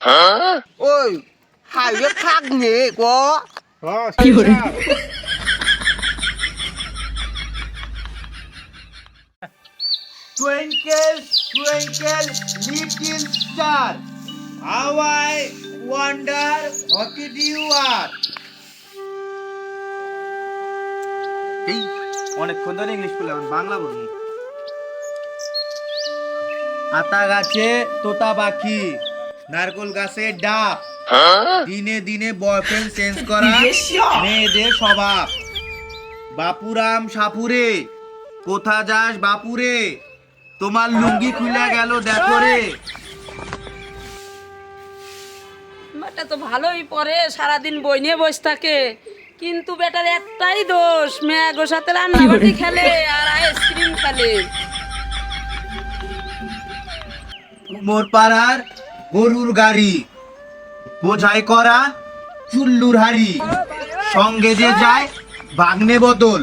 ওই হাইওয়ে খাক নে গো কি করে Twinkle, twinkle, little star, how I wonder what you are? এই অনেকক্ষণ ধরে ইংলিশ বললাম বাংলা বলি আতা গাছে তোতা পাখি নারকল গাছে ডাব। দিনে দিনে বয়ফ্রেন্ড চেঞ্জ করা মেয়েদের স্বভাব। বাপুরাম সাপুরে কোথা যাস বাপুরে? তোমার লুঙ্গি খুলে গেল দেখো রে। বেটা তো ভালোই পরে সারাদিন বই নিয়ে বসে থাকে। কিন্তু বেটার একটাই দোষ ম্যাগোর সাথে রান্নাবাটি খেলে আর আইসক্রিম খেলে। মোর পাড়ার গরুর গাড়ি। বোঝাই করা চুল্লুর হাড়ি। সঙ্গে যে যায় বাগনে বদল।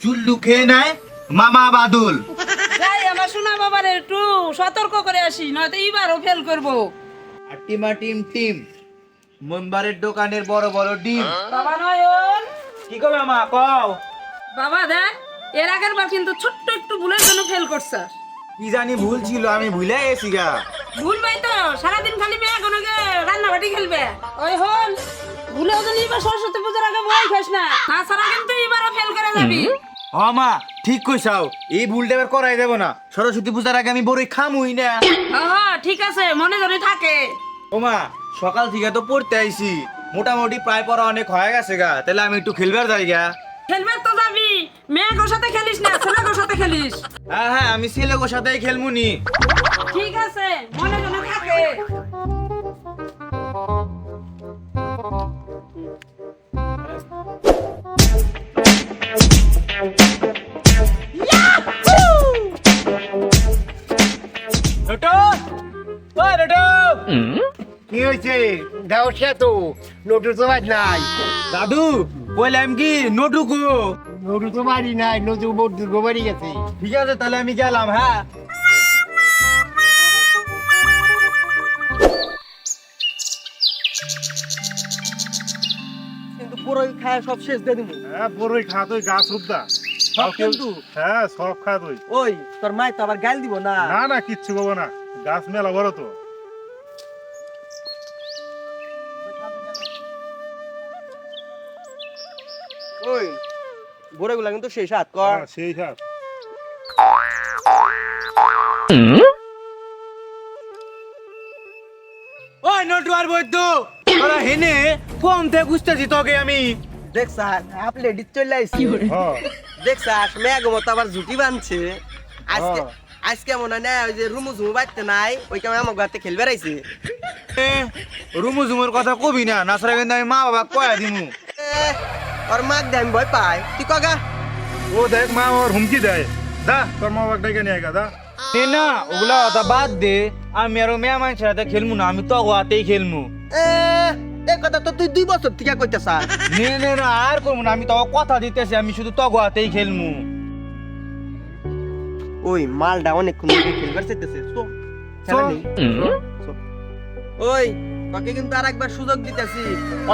চুল্লু খেয়ে নেয় মামা বাদল। আমার শোনা বাবার একটু সতর্ক করে আসি নয়তো এবারও ফেল করব। আর টিমা টিম টিম মেম্বারের দোকানের বড় বড় ডিম। বাবা নয়ন। কি করবে মা কও? বাবা দেখ এর আগের বার কিন্তু ছোট্ট একটু ভুলের জন্য ফেল করছে কি জানি ভুল ছিল আমি ভুলে গেছি গা। ভুল ভাই তো সারাদিন খালি মেয়ে কোনো রান্নাবাটি খেলবে। ওই হল ভুলেও যদি এবার সরস্বতী পুজোর আগে বই খাস না। তাছাড়া কিন্তু এবারও ফেল করে যাবি। হ মা ঠিক কইছাও এই ভুলটা এবার করাই দেব না। সরস্বতী পূজার আগে আমি বড়ই খামুই না। হ্যাঁ ঠিক আছে মনে ধরে থাকে। ও মা সকাল থেকে তো পড়তে আইছি। মোটামুটি প্রায় পড়া অনেক হয়ে গেছে গা তাহলে আমি একটু খেলবার যাই গা। খেলবে তো যাবি মেয়ের সাথে খেলিস না ছেলের সাথে খেলিস। হ্যাঁ হ্যাঁ আমি ছেলেগোর সাথেই খেলমুনি ঠিক আছে মনে ধরে থাকে। কি হয়েছে? দাও সে তো নোটু তো নাই। দাদু বললাম কি নোটুকু নোটু তো বাড়ি নাই দুর্গ বাড়ি গেছে। ঠিক আছে তাহলে আমি গেলাম হ্যাঁ। কিন্তু পুরোই খায় সব শেষ দিয়ে দিব। হ্যাঁ বড়ই খা তুই গাছ উদ্দা সব কিন্তু? হ্যাঁ সব খা তুই। ওই তোর তো আবার গাল দিব না? না না কিচ্ছু করব না। গাছ মেলা বড় তো। ওই বড়গুলা কিন্তু সেই সাত কর। হ্যাঁ, সেই সাপ ওই নোটু আর বৈদ্য তোরা হেনে কম থেকে বুঝতেছি তোকে আমি। দেখ স্যার লেডিস চলে আইছি। হ্যাঁ। দেখ স্যার মেঘ মতো আবার ঝুটি বানছে। আজকে হ্যাঁ। আজকে মনে হয় না ওই যে রুমু ঝুমু বাড়তে নাই ওই কেমন আমার ঘরতে খেলবে রাইছে। রুমু ঝুমুর কথা কবি না নাছরা কিন্তু আমি মা বাবা কয়া দিমু। ওর মাক দেয় আমি ভয় পাই তুই কগা ও দেখ মা ওর হুমকি দেয় দা তোর মা বাবা ডেকে নিয়ে গা দা এ না ওগুলা কথা বাদ দে আমি আরও মেয়া মানুষের সাথে খেলমু না আমি তো হাতেই খেলমু এ কথা তো তুই দুই বছর থেকে কইতে স্যার নে নে না আর করব না আমি তো কথা দিতেছি আমি শুধু তগো হাতেই খেলমু ওই মালটা অনেকক্ষণ খেলবার চাইতেছে তো। ওই তোকে কিন্তু আর একবার সুযোগ দিতেছি।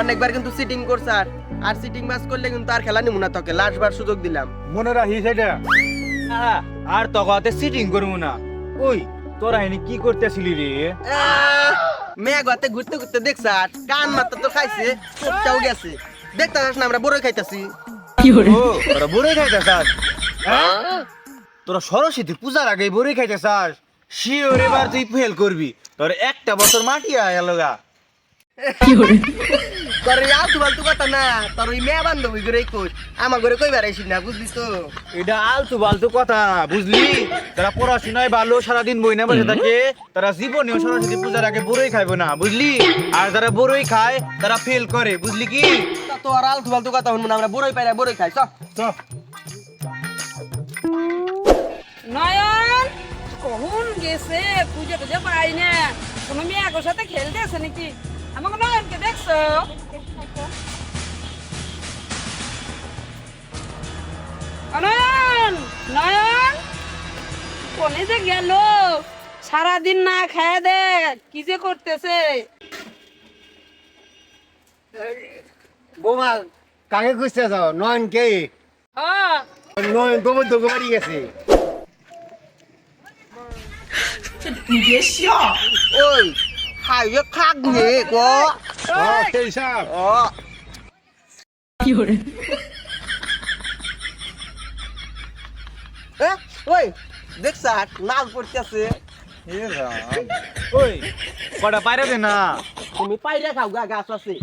অনেকবার কিন্তু সিটিং করছ আর আর সিটিং বাস করলে কিন্তু আর খেলা নিমু না তোকে। লাস্ট বার সুযোগ দিলাম। মনে রাখিস এটা? আর তগো হাতে সিটিং করব না। ওই তোরা এনে কি করতেছিলি রে? মেয়ে গতে ঘুরতে ঘুরতে দেখছ আর কান মাত্র তো খাইছে চোখটাও গেছে। দেখতে না আমরা বড় খাইতাছি। কি করে ও তোরা বড়ই খাইতে তোরা সরস্বতী পূজার আগে বড়ই খাইতে চাস শিওর এবার তুই ফেল করবি। তোর একটা বছর মাটি আয় গেল গা কি করে তোর আলতু ফালতু কথা না তোর ওই মেয়ে বান্ধবী করে কই? আমার ঘরে কই বেড়াইছি না বুঝলি তো? এটা আলতু বালতু কথা বুঝলি? তারা পড়াশোনায় ভালো সারাদিন বই না বসে থাকে তারা জীবনেও সরস্বতী পূজার আগে বড়ই খাইবে না বুঝলি? আর যারা বড়ই খায় তারা ফেল করে বুঝলি কি? তো আর আলতু ফালতু কথা শুনব না আমরা বড়ই পাই না বড়ই খাই চ। চ। নয়ন কখন গেছে? পুজো টুজো পাই না। কোনো মেয়ের সাথে খেলতে আছে নাকি? আমাকে নয়নকে দেখছ নয়ন নয়ন কোনে যে গেল। সারাদিন না খায় দে কি যে করতেছে। বোমা কাকে খুঁজতে যাও? নয়ন কে? হ্যাঁ। নয়ন গোবর দোকে বাড়ি গেছে। ওই। হাইয়ে খাক নে গো সেই সাপ ও Fiore, এ, ওই দেখ স্যার নাল পড়তেছে ওই কটা পায়রা দে না তুমি পাইরে খাও গা গাছ আছে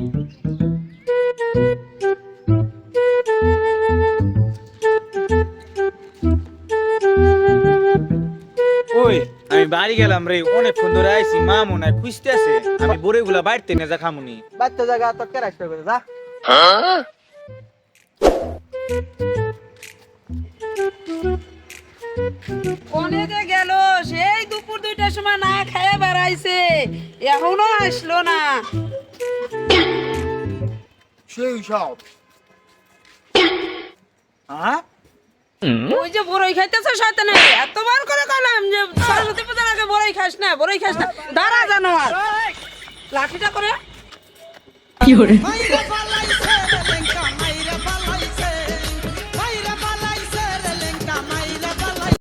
আমি বাড়ি গেলাম রে অনেকক্ষণ ধরে আইছি মা মনে হয় খুঁজতে আছে। আমি বড়ে গুলা বাড়তে নিয়ে যা খামুনি। বাচ্চা জায়গা তো কেরাস্তা করে যা। কোনে যে গেল সেই দুপুর দুইটার সময় না খায় বেড়াইছে। এখনও আসলো না। সেই সব। হ্যাঁ? ওই যে বড়ই খাইতেছে শয়তানে। এতবার করে কইলাম যে সরস্বতী পূজার আগে বড়ই খাস না বড়ই খাস না। দাঁড়া জানোয়ার। লাঠিটা করে। Fiore,